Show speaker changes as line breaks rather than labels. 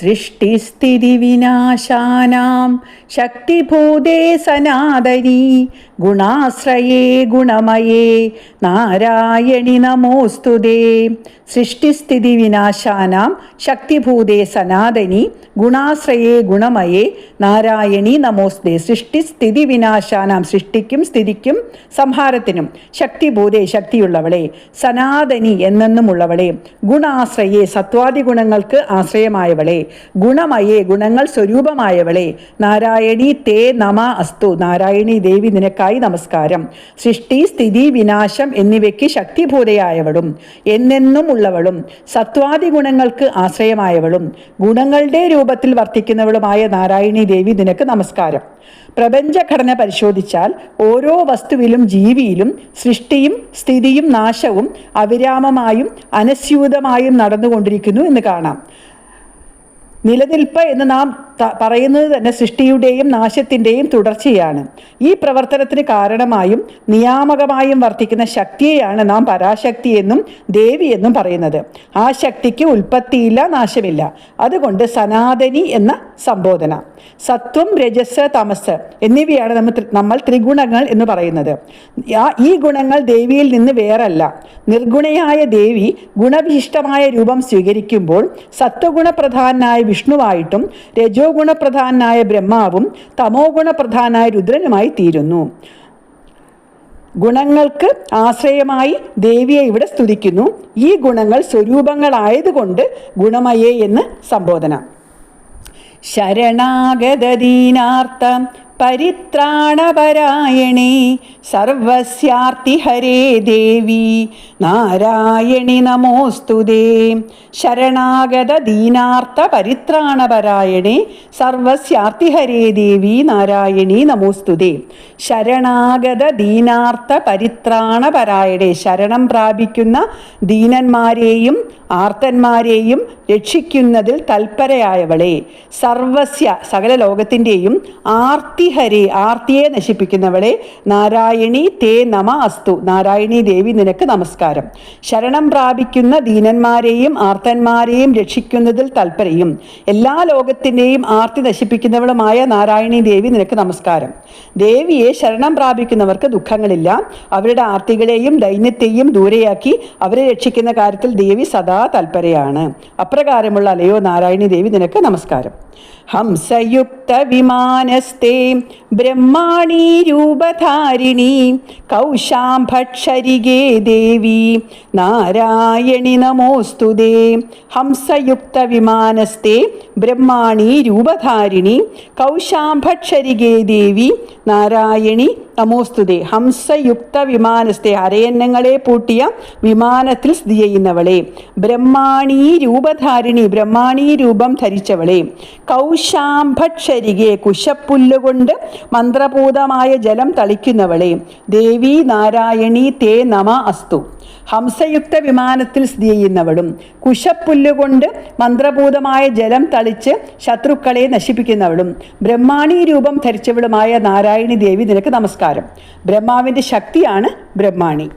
സൃഷ്ടിസ്ഥിതിവിനാശാനാം. ശക്തിഭൂതേ സനാതനി ഗുണാശ്രയേ ഗുണമയേ. നാരായണി നമോസ്തുതേ സൃഷ്ടിസ്ഥിതി വിനാശാനാം ശക്തിഭൂതേ സനാതനി ഗുണാശ്രയേ ഗുണമയേ. നാരായണി നമോസ്തേ സൃഷ്ടിസ്ഥിതി വിനാശാനാം സൃഷ്ടിക്കും സ്ഥിതിക്കും സംഹാരത്തിനും ശക്തിഭൂതേ ശക്തിയുള്ളവളെ സനാതനി എന്നെന്നുമുള്ളവളെ ഗുണാശ്രയേ സത്വാദി ഗുണങ്ങൾക്ക് ആശ്രയമായവളെ ഗുണമയേ ഗുണങ്ങൾ സ്വരൂപമായവളെ. നാരായണി തേ നമ അസ്തു. നാരായണി ദേവി നിനക്കായി നമസ്കാരം. സൃഷ്ടി സ്ഥിതി വിനാശം എന്നിവയ്ക്ക് ശക്തിഭൂതയായവളും എന്നെന്നും ഉള്ളവളും സത്വാദി ഗുണങ്ങൾക്ക് ആശ്രയമായവളും ഗുണങ്ങളുടെ രൂപത്തിൽ വർത്തിക്കുന്നവളുമായ നാരായണി ദേവി നിനക്ക് നമസ്കാരം. പ്രപഞ്ചഘടന പരിശോധിച്ചാൽ ഓരോ വസ്തുവിലും ജീവിയിലും സൃഷ്ടിയും സ്ഥിതിയും നാശവും അവിരാമമായും അനസ്യൂതമായും നടന്നുകൊണ്ടിരിക്കുന്നു എന്ന് കാണാം. നിലനിൽപ്പ് എന്ന് നാം പറയുന്നത് തന്നെ സൃഷ്ടിയുടെയും നാശത്തിന്റെയും തുടർച്ചയാണ്. ഈ പ്രവർത്തനത്തിന് കാരണമായും നിയാമകമായും വർത്തിക്കുന്ന ശക്തിയെയാണ് നാം പരാശക്തി എന്നും ദേവി എന്നും പറയുന്നത്. ആ ശക്തിക്ക് ഉൽപ്പത്തിയില്ല നാശമില്ല. അതുകൊണ്ട് സനാതനി എന്ന സംബോധന. സത്വം രജസ് തമസ് എന്നിവയാണ് നമ്മൾ നമ്മൾ ത്രിഗുണങ്ങൾ എന്ന് പറയുന്നത്. ഈ ഗുണങ്ങൾ ദേവിയിൽ നിന്ന് വേറല്ല. നിർഗുണയായ ദേവി ഗുണവിശിഷ്ടമായ രൂപം സ്വീകരിക്കുമ്പോൾ സത്വഗുണപ്രധാനായ വിഷ്ണുവായിട്ടും രജോ ഗുണപ്രധാനായ ബ്രഹ്മാവും തമോ ഗുണപ്രധാനായ രുദ്രനുമായി തീരുന്നു. ഗുണങ്ങൾക്ക് ആശ്രയമായി ദേവിയെ ഇവിടെ സ്തുതിക്കുന്നു. ഈ ഗുണങ്ങൾ സ്വരൂപങ്ങളായതുകൊണ്ട് ഗുണമയേ എന്ന് സംബോധന. ശരണാഗതദീനാർത്ഥം പരിത്രാണപരായണേ സർവസ്യാർത്തി ഹരേ ദേവി. നാരായണി നമോസ്തുതേ ശരണാഗത ദീനാർത്ഥ പരിത്രാണപരായണേ സർവസ്യാർത്തി ഹരേ ദേവി നാരായണി നമോസ്തുതേ ശരണാഗത ദീനാർത്ഥ പരിത്രാണപരായണേ ശരണം പ്രാപിക്കുന്ന ദീനന്മാരെയും ആർത്തന്മാരെയും രക്ഷിക്കുന്നതിൽ തൽപരയായവളെ. സർവസ്യ സകല ലോകത്തിന്റെയും ആർത്തിഹരെ ആർത്തിയെ നശിപ്പിക്കുന്നവളെ നാരായണി തേ നമ അസ്തു. നാരായണി ദേവി നിനക്ക് നമസ്കാരം. ശരണം പ്രാപിക്കുന്ന ദീനന്മാരെയും ആർത്തന്മാരെയും രക്ഷിക്കുന്നതിൽ തൽപരയും. എല്ലാ ലോകത്തിന്റെയും ആർത്തി നശിപ്പിക്കുന്നവളുമായ നാരായണി ദേവി നിനക്ക് നമസ്കാരം. ദേവിയെ ശരണം പ്രാപിക്കുന്നവർക്ക് ദുഃഖങ്ങളില്ല. അവരുടെ ആർത്തികളെയും ദൈന്യത്തെയും ദൂരെയാക്കി അവരെ രക്ഷിക്കുന്ന കാര്യത്തിൽ ദേവി സദാ തൽപരയാണ്. അപ്രകാരമുള്ള അലയോ നാരായണി ദേവി നിനക്ക് നമസ്കാരം. ഹംസയുക്ത വിമാനസ്തേ ബ്രഹ്മാണി രൂപധാരിണി കൗശാംഭക്ഷരികേ ദേവി. നാരായണി നമോസ്തുതേ ഹംസയുക്ത വിമാനസ്തേ ബ്രഹ്മാണി രൂപധാരിണി കൗശാംഭക്ഷരികേ ദേവി. നാരായണി നമോസ്തുതേ ഹംസയുക്ത വിമാനസ്തേ അരയന്നങ്ങളെ പൂട്ടിയ വിമാനത്തിൽ സ്ഥിതി ചെയ്യുന്നവളെ. ബ്രഹ്മാണി രൂപധാരിണി ബ്രഹ്മാണി രൂപം ധരിച്ചവളെ. കൗശാംഭക്ഷരികെ കുശപ്പുല്ലുകൊണ്ട് മന്ത്രപൂതമായ ജലം തളിക്കുന്നവളെ ദേവി നാരായണി തേ നമ അസ്തു. ഹംസയുക്ത വിമാനത്തിൽ സ്ഥിതി ചെയ്യുന്നവളും കുശപ്പുല്ലുകൊണ്ട് മന്ത്രഭൂതമായ ജലം തളിച്ച് ശത്രുക്കളെ നശിപ്പിക്കുന്നവളും ബ്രഹ്മാണി രൂപം ധരിച്ചവളുമായ നാരായണി ദേവി നിനക്ക് നമസ്കാരം. ബ്രഹ്മാവിന്റെ ശക്തിയാണ് ബ്രഹ്മാണി.